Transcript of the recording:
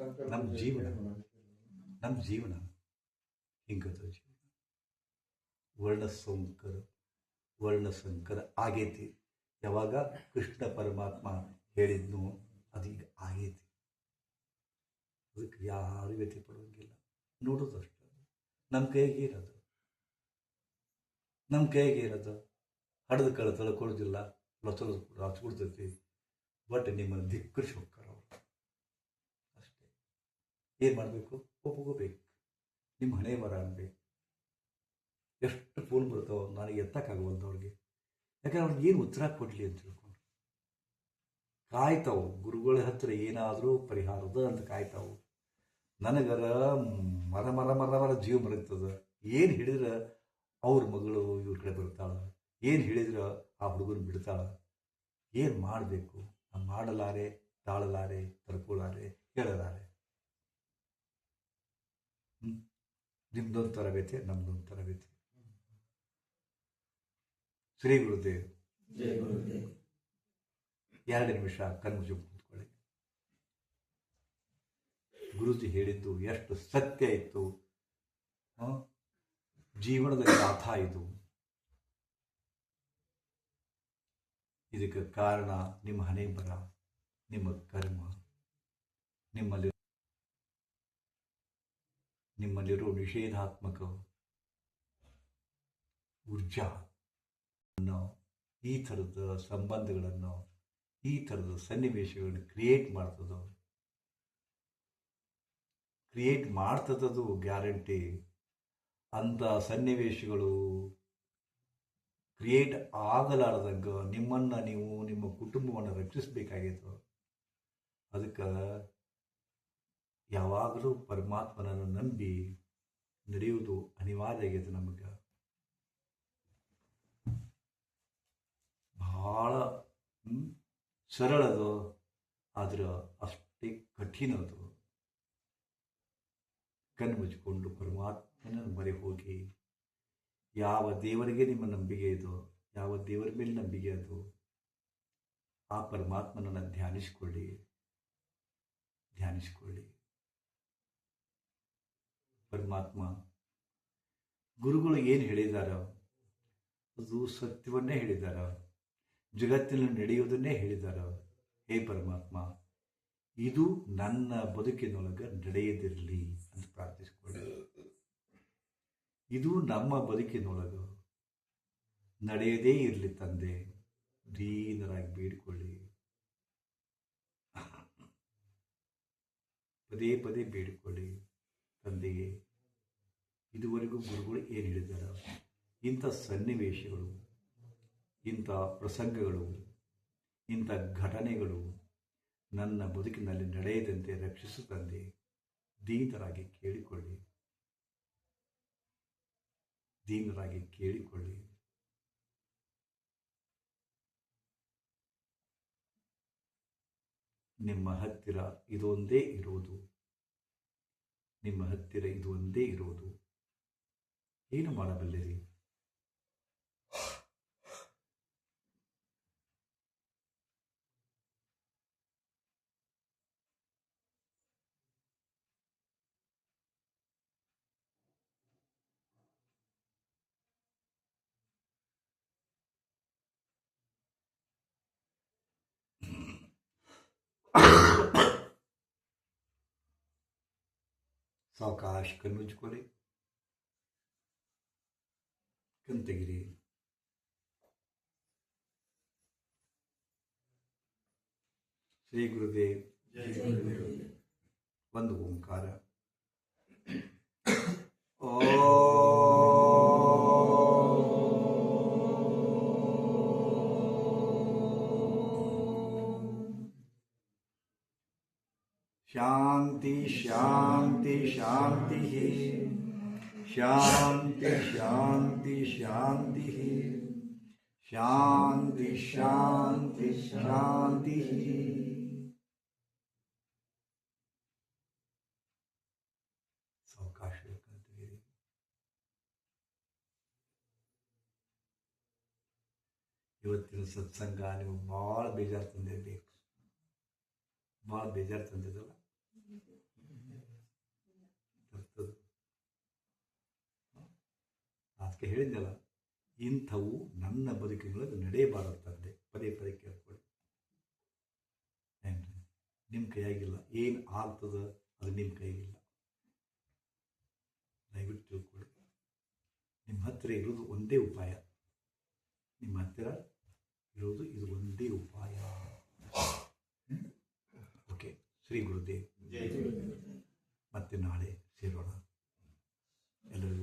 ನಮ್ಮ ಜೀವನ. ನಮ್ಮ ಜೀವನ ಹಿಂಗದು ವರ್ಣ ಸಂಕರ ವರ್ಣ ಸಂಕರ ಆಗೈತಿ. ಯಾವಾಗ ಕೃಷ್ಣ ಪರಮಾತ್ಮ ಹೇಳಿದ್ನು ಅದೀಗ ಆಗೈತಿ. ಅದಕ್ಕೆ ಯಾರು ವ್ಯತಿ ಪಡುವಂಗಿಲ್ಲ. ನೋಡೋದು ಅಷ್ಟೇ. ನಮ್ಮ ಕೈಗೆ ಇರೋದು. ನಮ್ಮ ಕೈಗೆ ಇರೋದು. ಹಡದ ಕಳ ತಳ್ಕೊಡೋದಿಲ್ಲ ಲೊಸಲು ಹಚ್ಕೊಡ್ತೈತಿ ಬಟ್ ನಿಮ್ಮ ದಿಕ್ಕರ್ಷ ಏನು ಮಾಡಬೇಕು? ಒಪ್ಕೋಬೇಕು ನಿಮ್ಮ ಹಣೆ ಬರ ಅನ್ಬೇಕು ಎಷ್ಟು ಫೋನ್ ಬರುತ್ತೋ ನನಗೆ ಎತ್ತಕ್ಕಾಗವಲ್ದು ಅವ್ರಿಗೆ ಯಾಕಂದ್ರೆ ಅವ್ರಿಗೆ ಏನು ಉತ್ತರ ಕೊಡಲಿ ಅಂತ ತಿಳ್ಕೊಂಡು ಕಾಯ್ತಾವು. ಗುರುಗಳ ಹತ್ರ ಏನಾದರೂ ಪರಿಹಾರದ ಅಂತ ಕಾಯ್ತಾವು. ನನಗರ ಮರ ಮರ ಮರ ಮರ ಜೀವ ಬರುತ್ತದೆ ಏನು ಹೇಳಿದ್ರೆ ಅವ್ರ ಮಗಳು ಇವ್ರ ಕಡೆ ಬರ್ತಾಳೆ? ಏನು ಹೇಳಿದ್ರೆ ಆ ಹುಡುಗನ ಬಿಡ್ತಾಳೆ? ಏನು ಮಾಡಬೇಕು? ಮಾಡಲಾರೆ, ತಾಳಲಾರೆ, ತರ್ಕೊಳಾರೆ, ಹೇಳಲಾರೆ? ನಿಮ್ದೊಂದು ತರಬೇತಿ ನಮ್ದೊಂದು ತರಬೇತಿ. ಶ್ರೀ ಗುರುದೇವ್. ಎರಡು ನಿಮಿಷ ಕಣ್ಮುಚ್ಚು ಕೂತ್ಕೊಳ್ಳಿ. ಗುರುಜಿ ಹೇಳಿದ್ದು ಎಷ್ಟು ಸತ್ಯ ಇತ್ತು? ಜೀವನದ ಗಾಥ ಇದು. ಇದಕ್ಕೆ ಕಾರಣ ನಿಮ್ಮ ಹಣೆ ಬರ ನಿಮ್ಮ ಕರ್ಮ ನಿಮ್ಮಲ್ಲಿ ನಿಮ್ಮಲ್ಲಿರೋ ನಿಷೇಧಾತ್ಮಕ ಊರ್ಜಾ ಈ ಥರದ ಸಂಬಂಧಗಳನ್ನು, ಈ ಥರದ ಸನ್ನಿವೇಶಗಳನ್ನು ಕ್ರಿಯೇಟ್ ಮಾಡ್ತದೋ ಕ್ರಿಯೇಟ್ ಮಾಡ್ತದದು ಗ್ಯಾರಂಟಿ ಅಂಥ ಸನ್ನಿವೇಶಗಳು ಕ್ರಿಯೇಟ್ ಆಗಲಾರ್ದಂಗ ನಿಮ್ಮನ್ನು ನೀವು ನಿಮ್ಮ ಕುಟುಂಬವನ್ನು ರಕ್ಷಿಸಬೇಕಾಗಿತ್ತು ಅದಕ್ಕೆ ಯಾವಾಗಲೂ ಪರಮಾತ್ಮನನ್ನು ನಂಬಿ ನಡೆಯುವುದು ಅನಿವಾರ್ಯ ಆಗೈತೆ ನಮಗೆ. ಬಹಳ ಸರಳದು ಆದ್ರೆ ಅಷ್ಟೇ ಕಠಿಣ ಅದು. ಕಣ್ಣು ಮುಚ್ಚಿಕೊಂಡು ಪರಮಾತ್ಮನ ಮರೆ ಹೋಗಿ, ಯಾವ ದೇವರಿಗೆ ನಿಮ್ಮ ನಂಬಿಕೆ ಇದೋ, ಯಾವ ದೇವರ ಮೇಲೆ ನಂಬಿಕೆ ಅದು, ಆ ಪರಮಾತ್ಮನನ್ನು ಧ್ಯಾನಿಸಿಕೊಳ್ಳಿ ಧ್ಯಾನಿಸಿಕೊಳ್ಳಿ. ಪರಮಾತ್ಮ. ಗುರುಗಳು ಏನು ಹೇಳಿದಾರ ಅದು ಸತ್ಯವನ್ನೇ ಹೇಳಿದಾರ, ಜಗತ್ತಿನಲ್ಲಿ ನಡೆಯುವುದನ್ನೇ ಹೇಳಿದಾರ, ಹೇ ಪರಮಾತ್ಮ, ಇದು ನನ್ನ ಬದುಕಿನೊಳಗೆ ನಡೆಯದಿರಲಿ ಅಂತ ಪ್ರಾರ್ಥಿಸಿಕೊಳ್ಳಿ. ಇದು ನಮ್ಮ ಬದುಕಿನೊಳಗೆ ನಡೆಯದೇ ಇರಲಿ ತಂದೆ, ದೀನರಾಗಿ ಬೇಡಿಕೊಳ್ಳಿ. ಪದೇ ಪದೇ ಬೇಡಿಕೊಳ್ಳಿ. ತಂದೆಗೆ ಇದುವರೆಗೂ ಗುರುಗಳು ಏನು ಹೇಳಿದ್ದಾರೆ? ಇಂಥ ಸನ್ನಿವೇಶಗಳು, ಇಂಥ ಪ್ರಸಂಗಗಳು, ಇಂಥ ಘಟನೆಗಳು ನನ್ನ ಬದುಕಿನಲ್ಲಿ ನಡೆಯದಂತೆ ರಕ್ಷಿಸು ತಂದೆ, ದೀನರಾಗಿ ಕೇಳಿಕೊಳ್ಳಿ. ದೀನರಾಗಿ ಕೇಳಿಕೊಳ್ಳಿ. ನಿಮ್ಮ ಹತ್ತಿರ ಇದೊಂದೇ ಇರುವುದು. ನಿಮ್ಮ ಹತ್ತಿರ ಇದು ಒಂದೇ ಇರುವುದು ಏನು ಮಾಡಬಲ್ಲಿರಿ? ಸಾವಕಾಶ ಕಣ್ಣುಜ್ಕೊಳ್ಳಿ ಕಣ್ ತೆಗಿರಿ ಶ್ರೀ ಗುರುದೇವ್. ಜಯ शांति शांति शांति ही शांति शांति शांति ही शांति शांति शांति ही सबका श्री ಇವತ್ತಿನ ಸತ್ಸಂಗ ನೀವು ಭಾಳ ಬೇಜಾರು ತಂದಿರಬೇಕು ಭಾಳ ಬೇಜಾರು ತಂದಿದ್ದಲ್ಲ ಹೇಳಿದ್ನಲ್ಲ ಇಂಥವು ನನ್ನ ಬದುಕಿನೊಳಗೆ ನಡೆಯಬಾರದು ತಂದೆ. ಪದೇ ಪದೇ ಕೇಳ್ಕೊಳ್ಳಿ. ಏನ್ರಿ? ನಿಮ್ಮ ಕೈಯಾಗಿಲ್ಲ. ಏನು ಆಗ್ತದ ಅದು ನಿಮ್ಮ ಕೈಯಾಗಿಲ್ಲ. ದಯವಿಟ್ಟು ತಿಳ್ಕೊಳ್ಳಿ. ನಿಮ್ಮ ಹತ್ತಿರ ಇರೋದು ಒಂದೇ ಉಪಾಯ. ನಿಮ್ಮ ಹತ್ತಿರ ಇರೋದು ಇದು ಒಂದೇ ಉಪಾಯ. ಓಕೆ ಶ್ರೀ ಗುರುದೇವ್. ಮತ್ತೆ ನಾಳೆ